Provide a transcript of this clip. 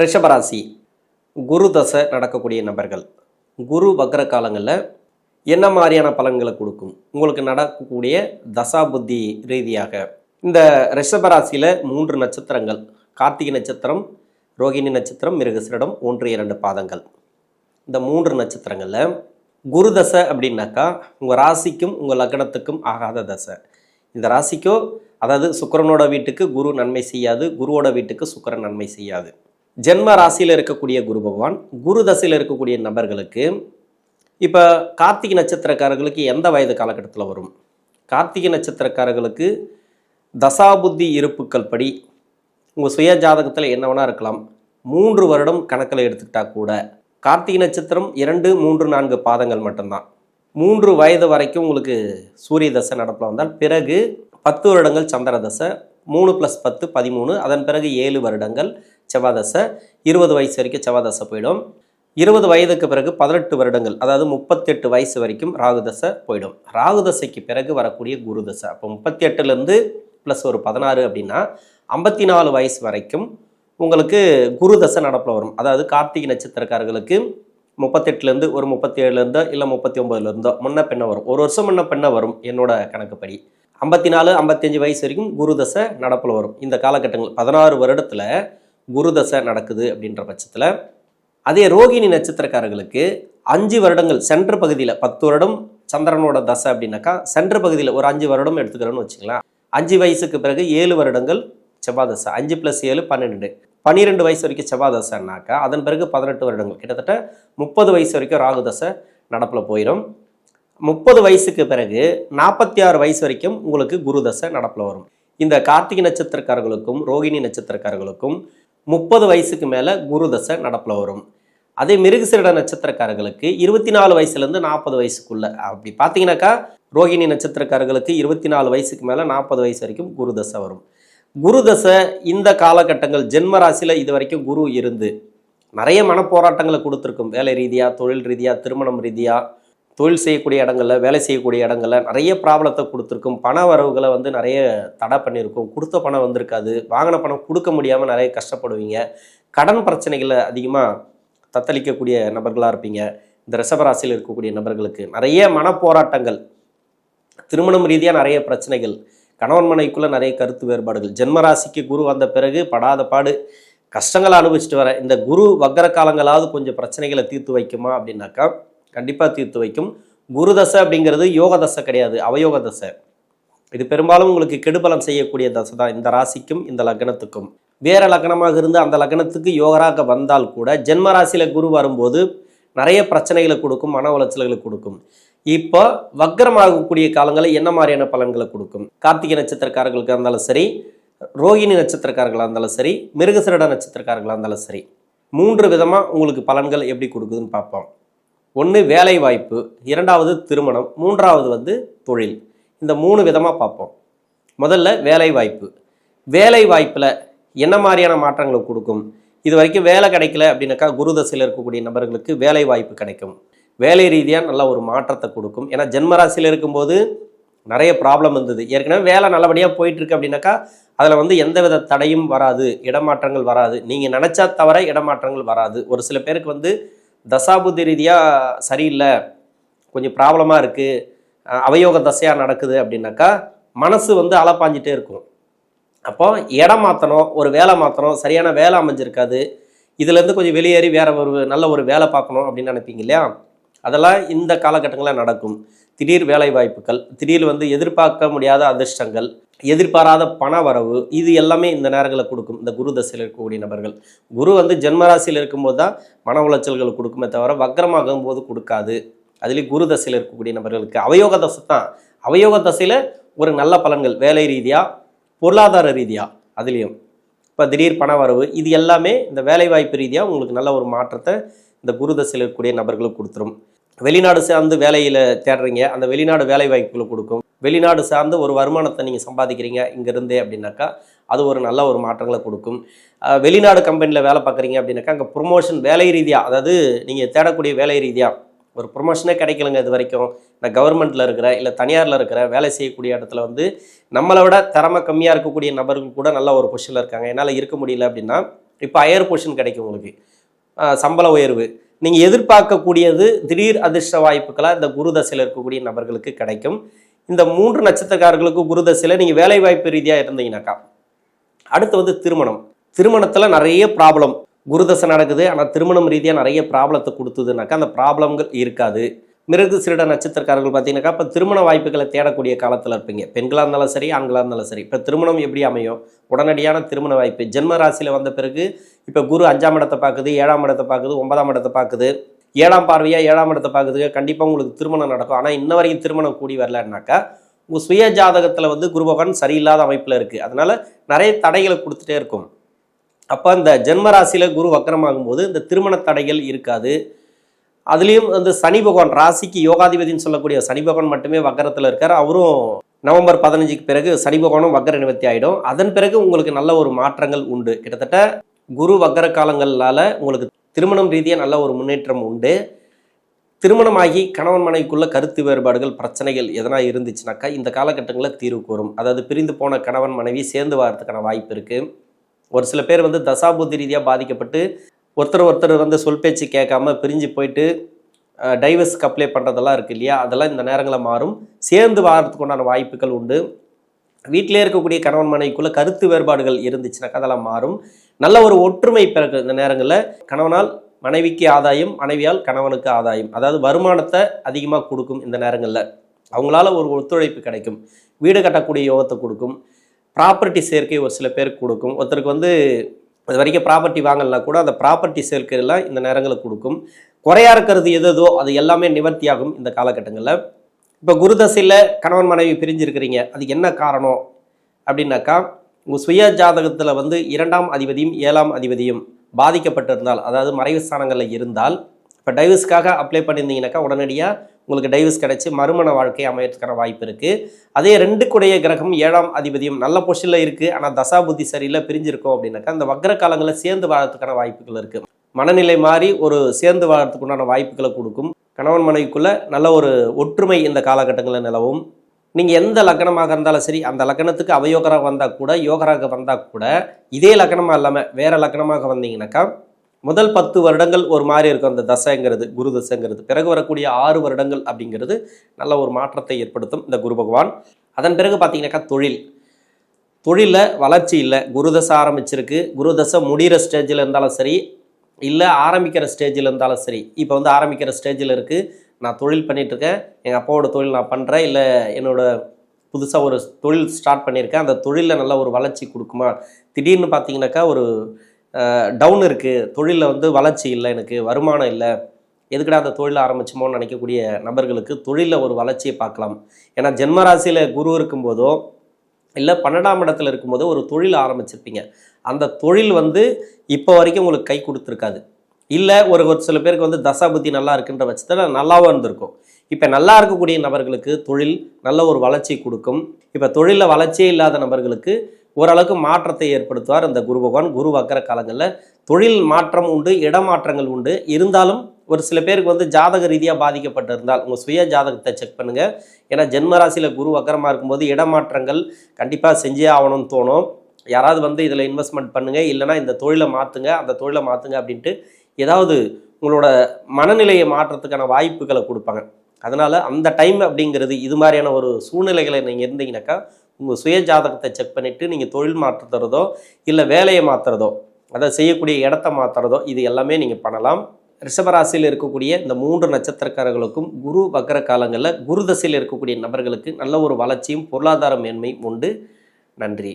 ரிஷபராசி. குரு தசை நடக்கக்கூடிய நபர்கள். குரு வக்ர காலங்களில் என்ன மாதிரியான பலன்களை கொடுக்கும்? உங்களுக்கு நடக்கக்கூடிய தசா புத்தி ரீதியாக. இந்த ரிஷபராசியில் மூன்று நட்சத்திரங்கள். கார்த்திகை நட்சத்திரம் ரோகிணி நட்சத்திரம் மிருகசிரிடம் ஒன்று இரண்டு பாதங்கள். இந்த மூன்று நட்சத்திரங்களில் குரு தசை அப்படின்னாக்கா உங்கள் ராசிக்கும் உங்கள் லக்னத்துக்கும் ஆகாத தசை. இந்த ராசிக்கோ அதாவது சுக்கரனோட வீட்டுக்கு குரு நன்மை செய்யாது குருவோட வீட்டுக்கு சுக்கரன் நன்மை செய்யாது. ஜென்ம ராசியில் இருக்கக்கூடிய குரு பகவான் குரு தசையில் இருக்கக்கூடிய நபர்களுக்கு இப்போ கார்த்திகை நட்சத்திரக்காரர்களுக்கு எந்த வயது காலகட்டத்தில் வரும்? கார்த்திகை நட்சத்திரக்காரர்களுக்கு தசாபுத்தி இருப்புக்கள் படி உங்கள் சுய ஜாதகத்தில் என்ன வேணா இருக்கலாம். மூன்று வருடம் கணக்கில் எடுத்துக்கிட்டா கூட கார்த்திகை நட்சத்திரம் இரண்டு மூன்று நான்கு பாதங்கள் மட்டும்தான். மூன்று வயது வரைக்கும் உங்களுக்கு சூரிய தசை நடப்பில் வந்தால் பிறகு பத்து வருடங்கள் சந்திர தசை மூணு ப்ளஸ் பத்து பதிமூணு அதன் பிறகு ஏழு வருடங்கள் செவ்வாதசை இருபது வயசு வரைக்கும் செவ்வாதசை போயிடும். இருபது வயதுக்கு பிறகு பதினெட்டு வருடங்கள் அதாவது முப்பத்தெட்டு வயசு வரைக்கும் ராகுதசை போயிடும். ராகுதசைக்கு பிறகு வரக்கூடிய குருதசை. அப்போ முப்பத்தி எட்டுலேருந்து ப்ளஸ் ஒரு பதினாறு அப்படின்னா ஐம்பத்தி நாலு வயசு வரைக்கும் உங்களுக்கு குருதசை நடப்பில் வரும். அதாவது கார்த்திகை நட்சத்திரக்காரர்களுக்கு முப்பத்தெட்டுலேருந்து ஒரு முப்பத்தி ஏழுலேருந்தோ இல்லை முப்பத்தி ஒம்பதுலேருந்தோ முன்ன பெண்ணை வரும். ஒரு வருஷம் முன்ன பெண்ணை வரும் என்னோட கணக்குப்படி. ஐம்பத்தி நாலு ஐம்பத்தஞ்சு வயசு வரைக்கும் குரு தசை நடப்பில் வரும். இந்த காலகட்டங்கள் பதினாறு வருடத்தில் குரு தசை நடக்குது அப்படின்ற பட்சத்தில் அதே ரோகிணி நட்சத்திரக்காரர்களுக்கு அஞ்சு வருடங்கள் சென்ற பகுதியில் பத்து வருடம் சந்திரனோட தசை அப்படின்னாக்கா சென்ற பகுதியில் ஒரு அஞ்சு வருடம் எடுத்துக்கிறோன்னு வச்சுக்கலாம் அஞ்சு வயசுக்கு பிறகு ஏழு வருடங்கள் செவ்வாய் தசை அஞ்சு ப்ளஸ் ஏழு பன்னெண்டு பன்னிரெண்டு வயசு வரைக்கும் செவ்வாய் அதன் பிறகு பதினெட்டு வருடங்கள். கிட்டத்தட்ட முப்பது வயசு வரைக்கும் ராகு தசை நடப்பில் போயிடும் முப்பது வயசுக்கு பிறகு நாற்பத்தி ஆறு வயசு வரைக்கும் உங்களுக்கு குரு தசை நடப்பில் வரும். இந்த கார்த்திகை நட்சத்திரக்காரர்களுக்கும் ரோகிணி நட்சத்திரக்காரர்களுக்கும் முப்பது வயசுக்கு மேலே குரு தசை நடப்பில் வரும். அதே மிருகசிரிட நட்சத்திரக்காரர்களுக்கு இருபத்தி நாலு வயசுலேருந்து நாற்பது வயசுக்குள்ளே அப்படி பார்த்தீங்கன்னாக்கா ரோகிணி நட்சத்திரக்காரர்களுக்கு இருபத்தி நாலு வயசுக்கு மேலே நாற்பது வயசு வரைக்கும் குரு தசை வரும். குரு தசை இந்த காலகட்டங்கள் ஜென்ம ராசியில் இது வரைக்கும் குரு இருந்து நிறைய மனப்போராட்டங்களை கொடுத்துருக்கும். வேலை ரீதியாக தொழில் ரீதியாக திருமணம் ரீதியாக தொழில் செய்யக்கூடிய இடங்களில் வேலை செய்யக்கூடிய இடங்களில் நிறைய ப்ராப்ளத்தை கொடுத்துருக்கும். பண வரவுகளை வந்து நிறைய தடை பண்ணியிருக்கும். கொடுத்த பணம் வந்திருக்காது. வாங்கின பணம் கொடுக்க முடியாமல் நிறைய கஷ்டப்படுவீங்க. கடன் பிரச்சனைகளை அதிகமாக தத்தளிக்கக்கூடிய நபர்களாக இருப்பீங்க. இந்த ரிஷபராசியில் இருக்கக்கூடிய நபர்களுக்கு நிறைய மனப்போராட்டங்கள் திருமணம் ரீதியாக நிறைய பிரச்சனைகள் கணவன் மனைக்குள்ளே நிறைய கருத்து வேறுபாடுகள். ஜென்மராசிக்கு குரு வந்த பிறகு படாத பாடு கஷ்டங்களை அனுபவிச்சுட்டு வர இந்த குரு வக்கர காலங்களாவது கொஞ்சம் பிரச்சனைகளை தீர்த்து வைக்குமா அப்படின்னாக்கா கண்டிப்பாக தீர்த்து வைக்கும். குரு தசை அப்படிங்கிறது யோக தசை கிடையாது அவயோக தசை. இது பெரும்பாலும் உங்களுக்கு கெடுபலம் செய்யக்கூடிய தசை தான். இந்த ராசிக்கும் இந்த லக்னத்துக்கும். வேற லக்னமாக இருந்து அந்த லக்னத்துக்கு யோகராக வந்தால் கூட ஜென்ம ராசியில் குரு வரும்போது நிறைய பிரச்சனைகளை கொடுக்கும் மன உளைச்சல்களை கொடுக்கும். இப்போ வக்கரமாகக்கூடிய காலங்களில் என்ன மாதிரியான பலன்களை கொடுக்கும்? கார்த்திகை நட்சத்திரக்காரர்களுக்கு இருந்தாலும் சரி ரோகிணி நட்சத்திரக்காரர்களாக இருந்தாலும் சரி மிருகசிரட நட்சத்திரக்காரர்களாக இருந்தாலும் சரி மூன்று விதமாக உங்களுக்கு பலன்கள் எப்படி கொடுக்குதுன்னு பார்ப்போம். ஒன்று வேலை வாய்ப்பு இரண்டாவது திருமணம் மூன்றாவது வந்து தொழில். இந்த மூணு விதமாக பார்ப்போம். முதல்ல வேலை வாய்ப்பு வேலை வாய்ப்பில் என்ன மாதிரியான மாற்றங்களை கொடுக்கும்? இது வரைக்கும் வேலை கிடைக்கல அப்படின்னாக்கா குருதசையில் இருக்கக்கூடிய நபர்களுக்கு வேலை வாய்ப்பு கிடைக்கும். வேலை ரீதியாக நல்ல ஒரு மாற்றத்தை கொடுக்கும். ஏன்னா ஜென்மராசியில் இருக்கும்போது நிறைய ப்ராப்ளம் இருந்தது. ஏற்கனவே வேலை நல்லபடியாக போயிட்டுருக்கு அப்படின்னாக்கா அதில் வந்து எந்தவித தடையும் வராது. இடமாற்றங்கள் வராது. நீங்கள் நினச்சா தவிர இடமாற்றங்கள் வராது. ஒரு சில பேருக்கு வந்து தசாபுத்தி ரீதியாக சரியில்லை கொஞ்சம் ப்ராப்ளமாக இருக்குது அவயோக தசையாக நடக்குது அப்படின்னாக்கா மனசு வந்து அலப்பாஞ்சிட்டே இருக்கும். அப்போ இடம் மாற்றணும் ஒரு வேலை மாற்றணும் சரியான வேலை அமைஞ்சிருக்காது இதுலேருந்து கொஞ்சம் வெளியேறி வேற ஒரு நல்ல ஒரு வேலை பார்க்கணும் அப்படின்னு நினைப்பீங்க இல்லையா? அதெல்லாம் இந்த காலகட்டங்களில் நடக்கும். திடீர் வேலை வாய்ப்புகள் திடீர் வந்து எதிர்பார்க்க முடியாத அதிர்ஷ்டங்கள் எதிர்பாராத பண வரவு இது எல்லாமே இந்த நேரங்களில் கொடுக்கும். இந்த குரு தசையில் இருக்கக்கூடிய நபர்கள். குரு வந்து ஜென்மராசியில் இருக்கும்போது தான் மன உளைச்சல்கள் கொடுக்குமே தவிர வக்கரமாகும் போது கொடுக்காது. அதுலேயும் குரு தசையில் இருக்கக்கூடிய நபர்களுக்கு அவயோக தசை தான். அவயோக தசையில் ஒரு நல்ல பலன்கள் வேலை ரீதியாக பொருளாதார ரீதியாக அதுலேயும். இப்போ திடீர் பண வரவு இது எல்லாமே இந்த வேலைவாய்ப்பு ரீதியாக உங்களுக்கு நல்ல ஒரு மாற்றத்தை இந்த குரு தசையில் இருக்கக்கூடிய நபர்களுக்கு கொடுத்துரும். வெளிநாடு சார்ந்து வேலையில் தேடுறீங்க அந்த வெளிநாடு வேலை வாய்ப்புகளை கொடுக்கும். வெளிநாடு சார்ந்து ஒரு வருமானத்தை நீங்கள் சம்பாதிக்கிறீங்க இங்கேருந்தே அப்படின்னாக்கா அது ஒரு நல்ல ஒரு மாற்றங்களை கொடுக்கும். வெளிநாடு கம்பெனியில் வேலை பார்க்குறீங்க அப்படின்னாக்கா அங்கே ப்ரொமோஷன் வேலை ரீதியாக அதாவது நீங்கள் தேடக்கூடிய வேலை ரீதியாக ஒரு ப்ரொமோஷனே கிடைக்கலங்க இது வரைக்கும். இந்த கவர்மெண்ட்டில் இருக்கிற இல்லை தனியாரில் இருக்கிற வேலை செய்யக்கூடிய இடத்துல வந்து நம்மளை விட திறமை கம்மியாக இருக்கக்கூடிய நபர்கள் கூட நல்ல ஒரு பொசிஷனில் இருக்காங்க. என்னால் இருக்க முடியல அப்படின்னா இப்போ ஹையர் பொசிஷன் கிடைக்கும் உங்களுக்கு. சம்பள உயர்வு நீங்கள் எதிர்பார்க்கக்கூடியது திடீர் அதிர்ஷ்ட வாய்ப்புகளாக இந்த குரு தசையில் இருக்கக்கூடிய நபர்களுக்கு கிடைக்கும். இந்த மூன்று நட்சத்திரக்காரர்களுக்கு குரு தசையில் நீங்கள் வேலை வாய்ப்பு ரீதியாக இருந்தீங்கன்னாக்கா அடுத்து வந்து திருமணம். திருமணத்தில் நிறைய ப்ராப்ளம் குருதசை நடக்குது ஆனால் திருமணம் ரீதியாக நிறைய ப்ராப்ளத்தை கொடுத்ததுனாக்கா அந்த ப்ராப்ளங்கள் இருக்காது. மிருகு சிறுட நட்சத்திரக்காரர்கள் பார்த்தீங்கன்னாக்கா இப்போ திருமண வாய்ப்புகளை தேடக்கூடிய காலத்தில் இருப்பீங்க. பெண்களாக இருந்தாலும் சரி ஆண்களாக இருந்தாலும் சரி. இப்போ திருமணம் எப்படி அமையும்? உடனடியான திருமண வாய்ப்பு. ஜென்ம ராசியில் வந்த பிறகு இப்போ குரு அஞ்சாம் இடத்தை பார்க்குது ஏழாம் இடத்தை பார்க்குது ஒன்பதாம் இடத்தை பார்க்குது. ஏழாம் பார்வையாக ஏழாம் இடத்தை பார்க்குது கண்டிப்பாக உங்களுக்கு திருமணம் நடக்கும். ஆனால் இன்ன வரைக்கும் திருமணம் கூடி வரலன்னாக்கா உங்கள் சுய ஜாதகத்தில் வந்து குருபகவான் சரியில்லாத அமைப்பில் இருக்குது அதனால நிறைய தடைகளை கொடுத்துட்டே இருக்கும். அப்போ இந்த ஜென்ம ராசியில் குரு வக்கரமாகும் போது இந்த திருமண தடைகள் இருக்காது. அதுலேயும் வந்து சனி பகவான் ராசிக்கு யோகாதிபதினு சொல்லக்கூடிய சனி பகவான் மட்டுமே வக்கரத்தில் இருக்கார். அவரும் நவம்பர் பதினஞ்சுக்கு பிறகு சனி பகவானும் வக்கர நிவர்த்தி ஆகிடும் அதன் பிறகு உங்களுக்கு நல்ல ஒரு மாற்றங்கள் உண்டு. கிட்டத்தட்ட குரு வக்கர காலங்களால் உங்களுக்கு திருமணம் ரீதியாக நல்ல ஒரு முன்னேற்றம் உண்டு. திருமணமாகி கணவன் மனைவிக்குள்ள கருத்து வேறுபாடுகள் பிரச்சனைகள் எதனா இருந்துச்சுனாக்கா இந்த காலகட்டங்களில் தீர்வு கூறும். அதாவது பிரிந்து போன கணவன் மனைவி சேர்ந்து வரதுக்கான வாய்ப்பு இருக்குது ஒரு சில பேர் வந்து தசாபுத்தி ரீதியாக பாதிக்கப்பட்டு ஒருத்தர் ஒருத்தர் வந்து சொல் பேச்சு கேட்காம பிரிஞ்சு போயிட்டு டைவர்ஸ்க்கு அப்ளை பண்ணுறதெல்லாம் இருக்குது இல்லையா? அதெல்லாம் இந்த நேரங்களில் மாறும். சேர்ந்து வாரத்துக்கு உண்டான வாய்ப்புகள் உண்டு. வீட்டிலே இருக்கக்கூடிய கணவன் மனைவிக்குள்ள கருத்து வேறுபாடுகள் இருந்துச்சுனாக்கா அதெல்லாம் மாறும். நல்ல ஒரு ஒற்றுமை பிறகு இந்த நேரங்களில் கணவனால் மனைவிக்கு ஆதாயம் மனைவியால் கணவனுக்கு ஆதாயம். அதாவது வருமானத்தை அதிகமாக கொடுக்கும் இந்த நேரங்களில். அவங்களால ஒரு ஒத்துழைப்பு கிடைக்கும். வீடு கட்டக்கூடிய யோகத்தை கொடுக்கும். ப்ராப்பர்ட்டி சேர்க்கை ஒரு சில பேருக்கு கொடுக்கும். ஒருத்தருக்கு வந்து அது வரைக்கும் ப்ராப்பர்ட்டி வாங்கலனா கூட அந்த ப்ராப்பர்ட்டி சேர்க்கையெல்லாம் இந்த நேரங்களில் கொடுக்கும். குறையா இருக்கிறது எதோ அது எல்லாமே நிவர்த்தியாகும் இந்த காலகட்டங்களில். இப்போ குருதசையில் கணவன் மனைவி பிரிஞ்சிருக்கிறீங்க. அதுக்கு என்ன காரணம்? அப்படின்னாக்கா உங்கள் சுய ஜாதகத்தில் வந்து இரண்டாம் அதிபதியும் ஏழாம் அதிபதியும் பாதிக்கப்பட்டிருந்தால் அதாவது மறைவு ஸ்தானங்களில் இருந்தால் இப்போ டைவர்ஸ்க்காக அப்ளை பண்ணியிருந்தீங்கன்னாக்கா உடனடியாக உங்களுக்கு டைவர்ஸ் கிடைச்சி மறுமண வாழ்க்கை அமையறதுக்கான வாய்ப்பு இருக்குது அதே ரெண்டு குடைய கிரகம் ஏழாம் அதிபதியும் நல்ல பொசிஷனில் இருக்குது ஆனால் தசா புத்தி சரியில்லை பிரிஞ்சிருக்கோம் அப்படின்னாக்கா அந்த வக்ர காலங்களில் சேர்ந்து வாழறதுக்கான வாய்ப்புகள் இருக்குது மனநிலை மாறி ஒரு சேர்ந்து வாழறதுக்கு உண்டான வாய்ப்புகளை கொடுக்கும். கணவன் மனைவிக்குள்ள நல்ல ஒரு ஒற்றுமை இந்த காலகட்டங்களில் நிலவும். நீங்கள் எந்த லக்கணமாக இருந்தாலும் சரி அந்த லக்கணத்துக்கு அவயோகராக வந்தால் கூட யோகராக வந்தால் கூட இதே லக்கணமாக இல்லாமல் வேறு லக்கணமாக வந்தீங்கன்னாக்கா முதல் பத்து வருடங்கள் ஒரு மாதிரி இருக்கும். அந்த தசைங்கிறது குரு தசைங்கிறது. பிறகு வரக்கூடிய ஆறு வருடங்கள் அப்படிங்கிறது நல்ல ஒரு மாற்றத்தை ஏற்படுத்தும் இந்த குரு பகவான். அதன் பிறகு பார்த்தீங்கன்னாக்கா தொழில். தொழிலில் வளர்ச்சி இல்லை. குருதசை ஆரம்பிச்சிருக்கு. குருதசை முடிகிற ஸ்டேஜில் இருந்தாலும் சரி இல்லை ஆரம்பிக்கிற ஸ்டேஜில் இருந்தாலும் சரி. இப்போ வந்து ஆரம்பிக்கிற ஸ்டேஜில் இருக்குது நான் தொழில் பண்ணிகிட்ருக்கேன் எங்கள் அப்பாவோட தொழில் நான் பண்ணுறேன் இல்லை என்னோட புதுசாக ஒரு தொழில் ஸ்டார்ட் பண்ணியிருக்கேன் அந்த தொழிலில் நல்ல ஒரு வளர்ச்சி கொடுக்குமா? திடீர்னு பார்த்தீங்கன்னாக்கா ஒரு டவுன் இருக்குது தொழிலில் வந்து வளர்ச்சி இல்லை எனக்கு வருமானம் இல்லை. எதுக்கடா அந்த தொழில் ஆரம்பிச்சோமோன்னு நினைக்கக்கூடிய நபர்களுக்கு தொழிலில் ஒரு வளர்ச்சியை பார்க்கலாம். ஏன்னா ஜென்மராசியில் குரு இருக்கும்போதோ இல்லை பன்னெண்டாம் இடத்துல இருக்கும்போதோ ஒரு தொழில் ஆரம்பிச்சிருப்பீங்க. அந்த தொழில் வந்து இப்போ வரைக்கும் உங்களுக்கு கை கொடுத்துருக்காது. இல்லை ஒரு ஒரு சில பேருக்கு வந்து தசாபுத்தி நல்லா இருக்குன்ற பட்சத்தில் நல்லாவும் இருந்திருக்கும். இப்போ நல்லா இருக்கக்கூடிய நபர்களுக்கு தொழில் நல்ல ஒரு வளர்ச்சி கொடுக்கும். இப்போ தொழிலில் வளர்ச்சியே இல்லாத நபர்களுக்கு ஓரளவுக்கு மாற்றத்தை ஏற்படுத்துவார் இந்த குரு பகவான். குரு வக்கர காலங்களில் தொழில் மாற்றம் உண்டு இடமாற்றங்கள் உண்டு. இருந்தாலும் ஒரு சில பேருக்கு வந்து ஜாதக ரீதியாக பாதிக்கப்பட்டிருந்தால் உங்கள் சுய ஜாதகத்தை செக் பண்ணுங்கள் ஏன்னா ஜென்மராசியில் குரு வக்கரமாக இருக்கும்போது இடமாற்றங்கள் கண்டிப்பாக செஞ்சே ஆகணும்னு தோணும். யாராவது வந்து இதில் இன்வெஸ்ட்மெண்ட் பண்ணுங்கள் இல்லைனா இந்த தொழிலை மாற்றுங்க அந்த தொழிலை மாற்றுங்க அப்படின்ட்டு ஏதாவது உங்களோட மனநிலையை மாற்றத்துக்கான வாய்ப்புகளை கொடுப்பாங்க. அதனால் அந்த டைம் அப்படிங்கிறது இது மாதிரியான ஒரு சூழ்நிலைகளை நீங்கள் இருந்தீங்கன்னாக்கா உங்கள் சுய ஜாதகத்தை செக் பண்ணிவிட்டு நீங்கள் தொழில் மாற்றுறதோ இல்லை வேலையை மாற்றுறதோ அதை செய்யக்கூடிய இடத்த மாற்றுறதோ இது எல்லாமே நீங்கள் பண்ணலாம். ரிஷபராசியில் இருக்கக்கூடிய இந்த மூன்று நட்சத்திரக்காரர்களுக்கும் குரு வக்கர காலங்களில் குரு தசையில் இருக்கக்கூடிய நபர்களுக்கு நல்ல ஒரு வளர்ச்சியும் பொருளாதார மேன்மையும் உண்டு. நன்றி.